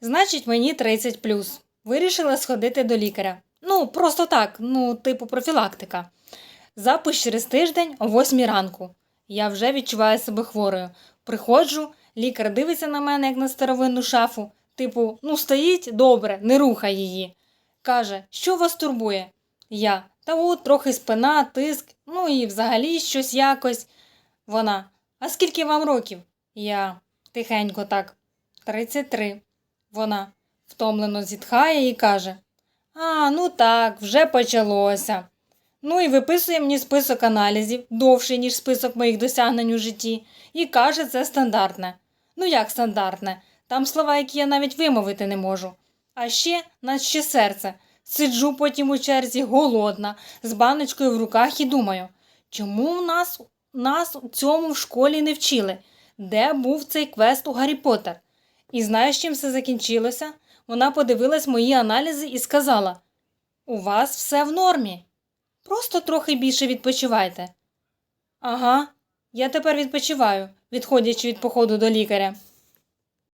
Значить, мені 30 плюс. Вирішила сходити до лікаря. Ну, просто так, ну, типу профілактика. Запис через тиждень о 8 ранку. Я вже відчуваю себе хворою. Приходжу, лікар дивиться на мене, як на старовинну шафу. Типу, ну стоїть добре, не рухай її. Каже, що вас турбує? Я. Та от трохи спина, тиск, ну і взагалі щось якось. Вона. А скільки вам років? Я. Тихенько так. 33. Вона втомлено зітхає і каже: А, ну так, вже почалося. Ну і виписує мені список аналізів, довший, ніж список моїх досягнень у житті, і каже, це стандартне. Ну як стандартне? Там слова, які я навіть вимовити не можу. А ще, наче серце, сиджу потім у черзі голодна, з баночкою в руках і думаю, чому нас, нас у цьому в школі не вчили? Де був цей квест у Гаррі Поттер? І знаєш, чим все закінчилося? Вона подивилась мої аналізи і сказала: У вас все в нормі. Просто трохи більше відпочивайте. Ага, я тепер відпочиваю, відходячи від походу до лікаря.